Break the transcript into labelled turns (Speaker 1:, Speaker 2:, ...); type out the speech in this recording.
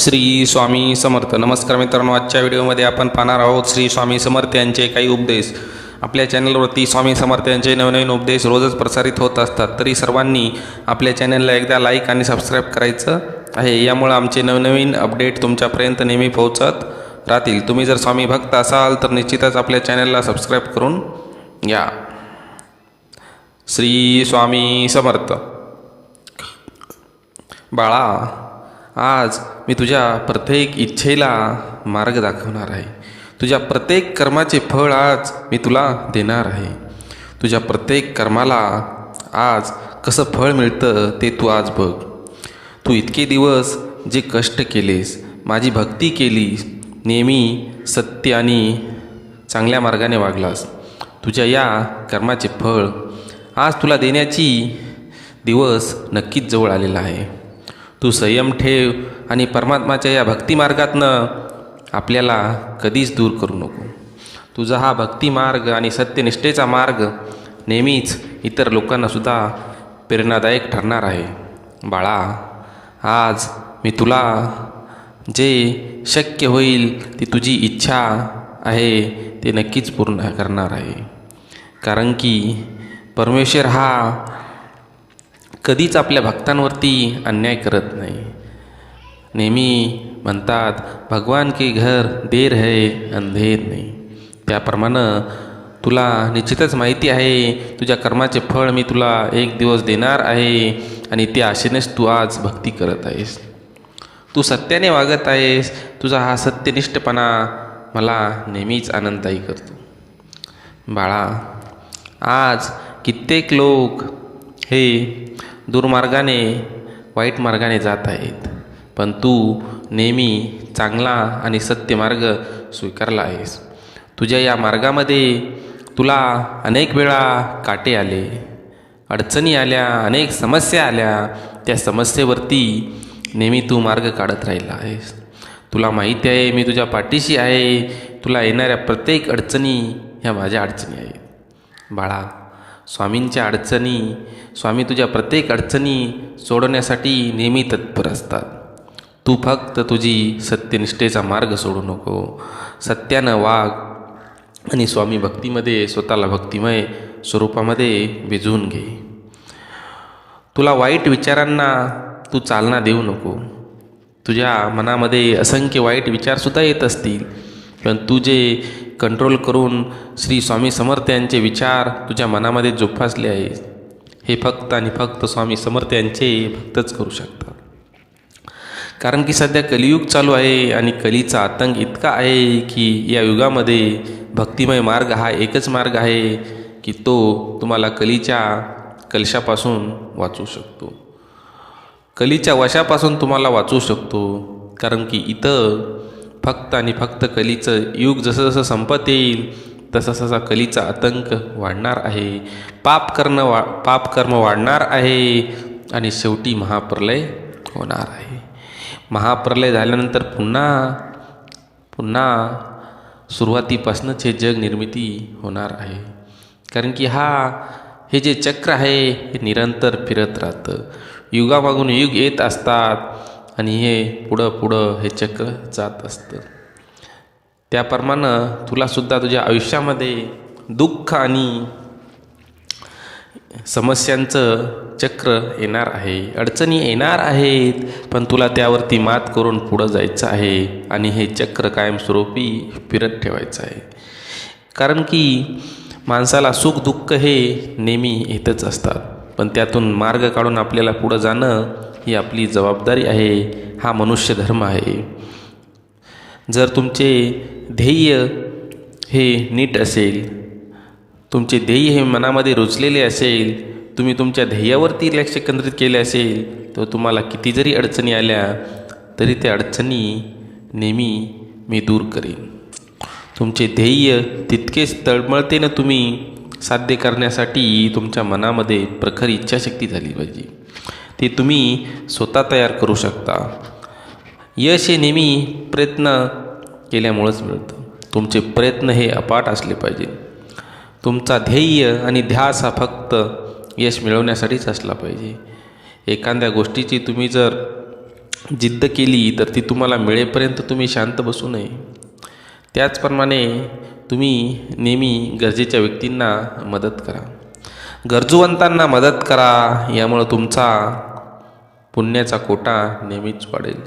Speaker 1: श्री स्वामी समर्थ. नमस्कार मित्रांनो आजच्या व्हिडिओमध्ये आपण पाहणार आहोत श्री स्वामी समर्थ यांचे काही उपदेश. आपल्या चॅनलवरती स्वामी समर्थ यांचे नवनवीन उपदेश रोजच प्रसारित होत असतात तरी सर्वांनी आपल्या चॅनलला एकदा लाईक आणि सबस्क्राईब करायचं आहे. यामुळे आमचे नवनवीन अपडेट तुमच्यापर्यंत नेहमी पोहोचत राहतील. तुम्ही जर स्वामी भक्त असाल तर निश्चितच आपल्या चॅनलला सबस्क्राईब करून घ्या. श्री स्वामी समर्थ. बाळा आज मी तुझ्या प्रत्येक इच्छेला मार्ग दाखवणार आहे. तुझ्या प्रत्येक कर्माचे फळ आज मी तुला देणार आहे. तुझ्या प्रत्येक कर्माला आज कसं फळ मिळतं ते तू आज बघ. तू इतके दिवस जे कष्ट केलेस माझी भक्ती केलीस नेहमी सत्य आणि चांगल्या मार्गाने वागलास. तुझ्या या कर्माचे फळ आज तुला देण्याची दिवस नक्कीच जवळ आलेला आहे. तू संयम ठेव आणि परमात्माच्या या भक्तिमार्गातनं आपल्याला कधीच दूर करू नको. तुझा हा भक्तिमार्ग आणि सत्यनिष्ठेचा मार्ग नेहमीच इतर लोकांनासुद्धा प्रेरणादायक ठरणार आहे. बाळा आज मी तुला जे शक्य होईल ती तुझी इच्छा आहे ते नक्कीच पूर्ण करणार आहे. कारण की परमेश्वर हा कधीच आपल्या भक्तांवरती अन्याय करत नाही. नेहमी म्हणतात भगवान के घर देर है अंधेर नाही. त्याप्रमाणे तुला निश्चितच माहिती आहे तुझ्या कर्माचे फळ मी तुला एक दिवस देणार आहे आणि त्या आशेनेच तू आज भक्ती करत आहेस. तू सत्याने वागत आहेस तुझा हा सत्यनिष्ठपणा मला नेहमीच आनंददायी करतो. बाळा आज कित्येक लोक हे दुर्मार्गाने वाईट मार्गाने जात आहेत. पण तू नेहमी चांगला आणि सत्य मार्ग स्वीकारला आहेस. तुझ्या या मार्गामध्ये तुला अनेक वेळा काटे आले अडचणी आल्या अनेक समस्या आल्या. त्या समस्येवरती नेहमी तू मार्ग काढत राहिला आहेस. तुला माहिती आहे मी तुझ्या पाठीशी आहे. तुला येणाऱ्या प्रत्येक अडचणी ह्या माझ्या अडचणी आहेत. बाळा स्वामींच्या अडचणी स्वामी तुझ्या प्रत्येक अडचणी सोडवण्यासाठी नेहमी तत्पर असतात. तू फक्त तुझी सत्यनिष्ठेचा मार्ग सोडू नको. सत्यानं वाघ आणि स्वामी भक्तीमध्ये स्वतःला भक्तिमय स्वरूपामध्ये भिजवून घे. तुला वाईट विचारांना तू चालना देऊ नको. तुझ्या मनामध्ये असंख्य वाईट विचारसुद्धा येत असतील पण तू जे कंट्रोल करून श्री स्वामी समर्थ यांचे विचार तुझ्या मनामध्ये जोपासले आहेत. हे फक्त आणि फक्त स्वामी समर्थ यांचे भक्तच करू शकतात. कारण की सध्या कलियुग चालू आहे आणि कलीचा आतंक इतका आहे की या युगामध्ये भक्तिमय मार्ग हा एकच मार्ग आहे की तो तुम्हाला कलीच्या कलशापासून वाचू शकतो. कलीच्या वशापासून तुम्हाला वाचू शकतो. कारण की इथं फक्त आणि फक्त कलीचं युग जसं जसं संपत येईल तसा तसा कलीचा आतंक वाढणार आहे. पाप करणं वा पाप कर्म वाढणार आहे आणि शेवटी महाप्रलय होणार आहे. महाप्रलय झाल्यानंतर पुन्हा पुन्हा सुरुवातीपासूनच हे जग निर्मिती होणार आहे. कारण की हा हे जे चक्र आहे हे निरंतर फिरत राहतं. युगामागून युग येत असतात. आणि हे पुढं पुढं हे चक्र जात असतं. त्याप्रमाणं तुलासुद्धा तुझ्या आयुष्यामध्ये दुःख आणि समस्यांचं चक्र येणार आहे. अडचणी येणार आहेत पण तुला त्यावरती मात करून पुढं जायचं आहे आणि हे चक्र कायमस्वरूपी फिरत ठेवायचं आहे. कारण की माणसाला सुख दुःख हे नेहमी येतच असतात. पण त्यातून मार्ग काढून आपल्याला पुढं जाणं ही आपली जबाबदारी आहे हा मनुष्य धर्म आहे. जर तुमचे ध्येय हे नीट असेल तुमचे ध्येय हे मनामध्ये रुजलेले असेल तुम्ही तुमच्या ध्येयावरती लक्ष केंद्रित केले असेल तर तुम्हाला किती जरी अडचणी आल्या तरी त्या अडचणी नेहमी मी दूर करेन. तुमचे ध्येय तितकेच तळमळतेनं तुम्ही साध्य करण्यासाठी तुमच्या मनामध्ये प्रखर इच्छाशक्ती झाली पाहिजे. ते तुम्ही स्वतः तयार करू शकता. यश हे नेहमी प्रयत्न केल्यामुळंच मिळतं. तुमचे प्रयत्न हे अपाट असले पाहिजे. तुमचा ध्येय आणि ध्यास हा फक्त यश मिळवण्यासाठीच असला पाहिजे. एखाद्या गोष्टीची तुम्ही जर जिद्द केली तर ती तुम्हाला मिळेपर्यंत तुम्ही शांत बसू नये. त्याचप्रमाणे तुम्ही नेहमी गरजेच्या व्यक्तींना मदत करा. गरजूवंतांना मदत करा यामुळं तुमचा पुण्याचा कोटा नेहमीच वाढेल